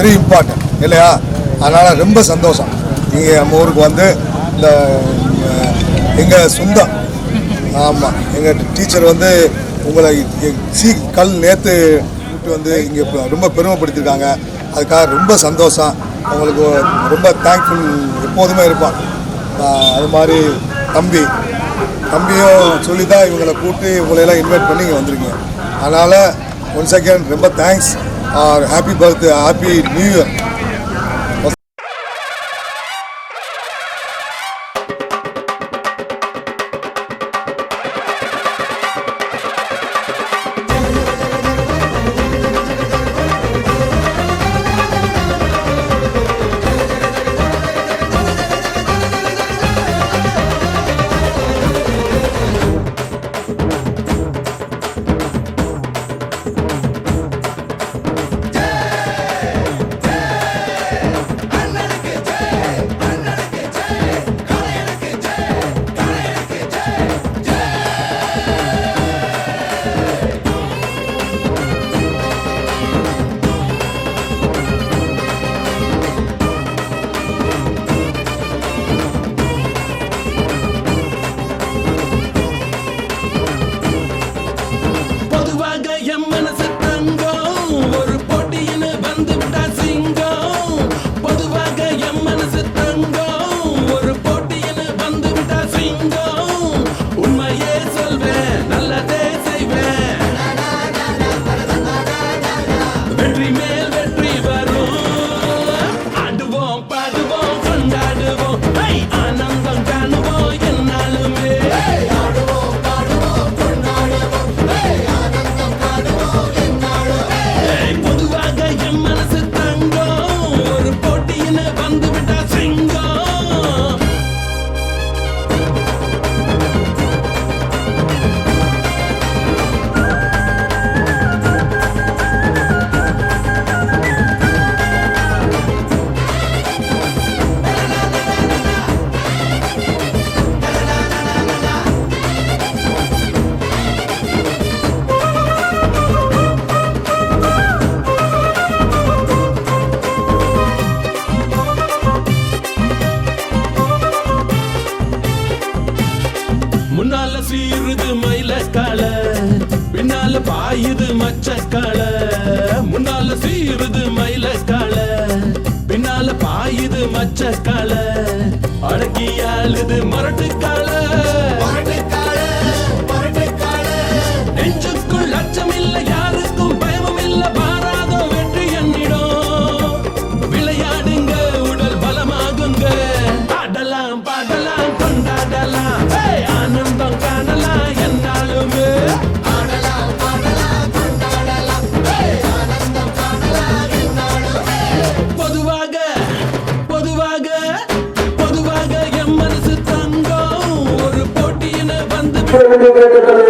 Very important இல்லையா? அதனால் ரொம்ப சந்தோஷம். இங்கே நம்ம ஊருக்கு வந்து இந்த எங்கள் சொந்தம். ஆமாம் எங்கள் டீச்சர் வந்து உங்களை சி கல் நேற்று விட்டு வந்து இங்கே ரொம்ப பெருமைப்படுத்தியிருக்காங்க அதுக்காக ரொம்ப சந்தோஷம். அவங்களுக்கு ரொம்ப தேங்க்ஃபுல் எப்போதுமே இருப்பான் அது மாதிரி தம்பி தம்பியும் சொல்லி தான் இவங்களை கூப்பிட்டு இவங்களையெல்லாம் இன்வைட் பண்ணி இங்கே வந்திருக்கீங்க. அதனால் ஒன் செகண்ட் ரொம்ப தேங்க்ஸ் और happy birthday happy new year பச்சை கால அடக்கி அழுது மரட்டு ছেলে মেয়েদের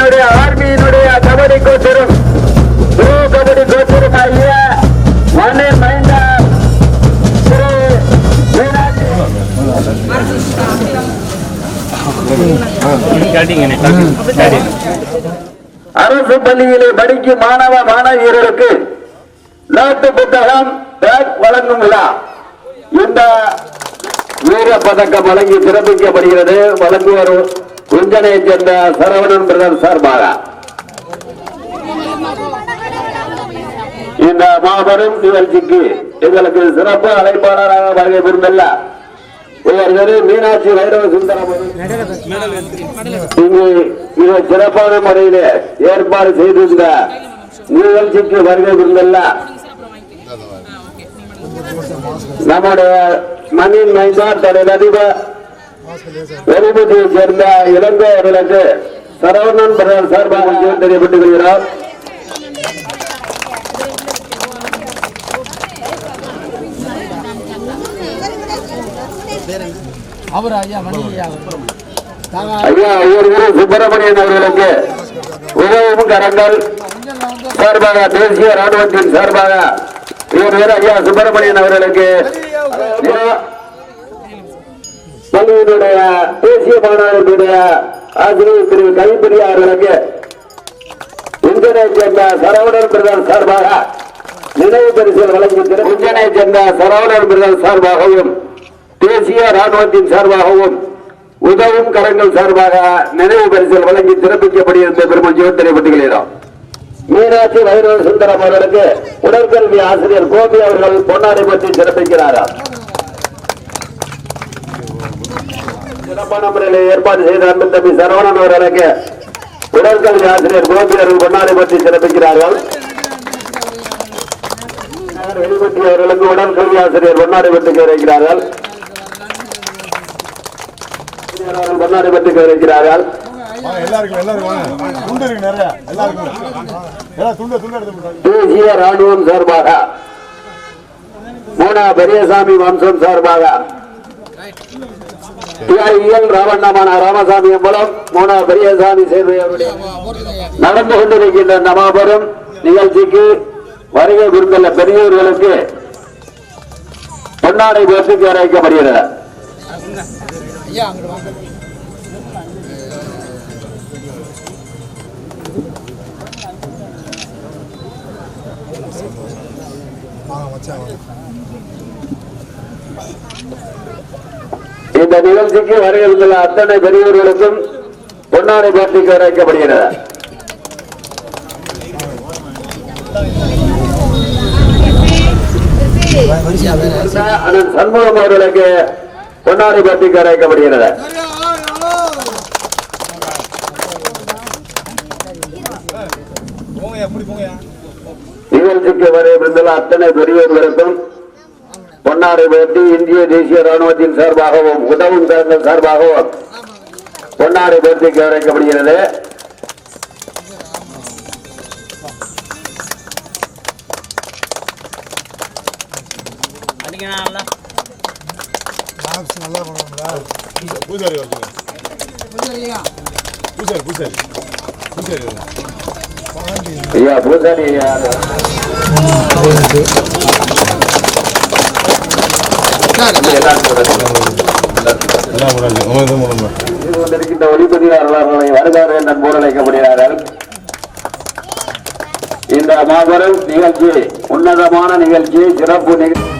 முறையில் ஆர்மியினுடைய கபடி கோச்சரும். ப்ரோ கபடி கோச்சரும் ஆகிய மண்ணின் மைந்தா. திரு அரசு பள்ளியிலே படிக்கும் மாணவ மாணவியர்களுக்கு நாட்டு புத்தகம் பேக் வழங்கும் விழா. இந்த வீர பதக்கம் வழங்கி சிறப்பிக்கப்படுகிறது. வழங்குவர் குஞ்சனை சேர்ந்த சரவணன் பிரதர் சார்பாக இந்த மாபெரும் நிகழ்ச்சிக்கு எங்களுக்கு சிறப்பு அழைப்பாளராக வருகை புரிந்துள்ள உயர் மீனாட்சி வைரவ சுந்தரம் இங்கு மிக சிறப்பான முறையிலே ஏற்பாடு செய்திருந்த நிகழ்ச்சிக்கு வருகை புரிந்துள்ள நம்முடைய மண்ணின் மைந்தார் தலைவர் அதிபர் வெளிப்பட்டியை சேர்ந்த இளங்கோ அவர்களுக்கு சரவணன் பிரதர் சார்பாக தெரியப்பட்டுக் கொள்கிறார் அவர் ஐயா மணி ஐயா ஐயா ஐயர்கிரி சுப்பிரமணியன் அவர்களுக்கு உதவும் கரங்கள் சார்பாக தேசிய ராணுவத்தின் சார்பாக இவர் ஐயா சுப்பிரமணியன் அவர்களுக்கு. பள்ளியினுடைய தேசிய மாநாட்டினுடைய ஆசிரியர் திரு கைப்பிரியா அவர்களுக்கு இந்தியனை சேர்ந்த சரவணன் பிரதர் சார்பாக நினைவு பரிசில் வழங்கி இந்தியனை சேர்ந்த சரவணன் பிரதர் சார்பாகவும் தேசிய ராணுவத்தின் சார்பாகவும் உதவும் கரங்கள் சார்பாக நினைவு பரிசில் வழங்கி சிறப்பிக்கப்படுகிறது பெருமை ஜீவன் தெரியப்பட்டுகிறோம் மீனாட்சி வைரவ சுந்தரம் அவர்களுக்கு உடற்கல்வி ஆசிரியர் கோபி அவர்கள் பொன்னாடை பற்றி சிறப்பிக்கிறாராம். சிறப்பான முறையில் ஏற்பாடு செய்த அன்பு தம்பி சரவணன் அவர்களுக்கு உடற்கல்வி ஆசிரியர் கோபி அவர்கள் பொன்னாடை பற்றி சிறப்பிக்கிறார்கள். வெளிப்பட்டி அவர்களுக்கு உடற்கல்வி ஆசிரியர் பொன்னாடை பற்றி இருக்கிறார்கள் பொன்னாடை பற்றி இருக்கிறார்கள். தேசிய ராணுவம் சார்பாக மூனா பெரியசாமி வம்சம் சார்பாக டிஆர்இஎல் ராவண்ணமான ராமசாமி அம்பலம் மோனா பெரியசாமி சேர்வையவருடைய நடந்து கொண்டிருக்கின்ற நமாபுரம் நிகழ்ச்சிக்கு வருகை புரிந்துள்ள பெரியவர்களுக்கு பொன்னாடை போட்டுக்கு அழைக்கப்படுகிறது இந்த நிகழ்ச்சிக்கு வருகிற அத்தனை பெரியவர்களுக்கும் பொன்னாரை போட்டிக்கு வரைக்கப்படுகிறது அண்ணன் சண்முகம் அவர்களுக்கு பொன்னாரை போட்டிக்கு வரைக்கப்படுகிறது நிகழ்ச்சிக்கு வரை அத்தனை பெரியவர்களுக்கும் பொன்னாரை போட்டி இந்திய தேசிய ராணுவத்தின் சார்பாகவும் உதவும் கரங்கள் சார்பாகவும் பொன்னாரை போட்டி கௌரவிக்கப்படுகிறது பூசாரி பூசாரி பூசாரி பூசாரி. ஐயா பூசாரி ஐயா. இருக்கின்ற ஒளிப்பதிவாளர்களை வருகாறு நண்போடு அழைக்கப்படுகிறார்கள் இந்த மாபெரும் நிகழ்ச்சி உன்னதமான நிகழ்ச்சி சிறப்பு நிகழ்ச்சி.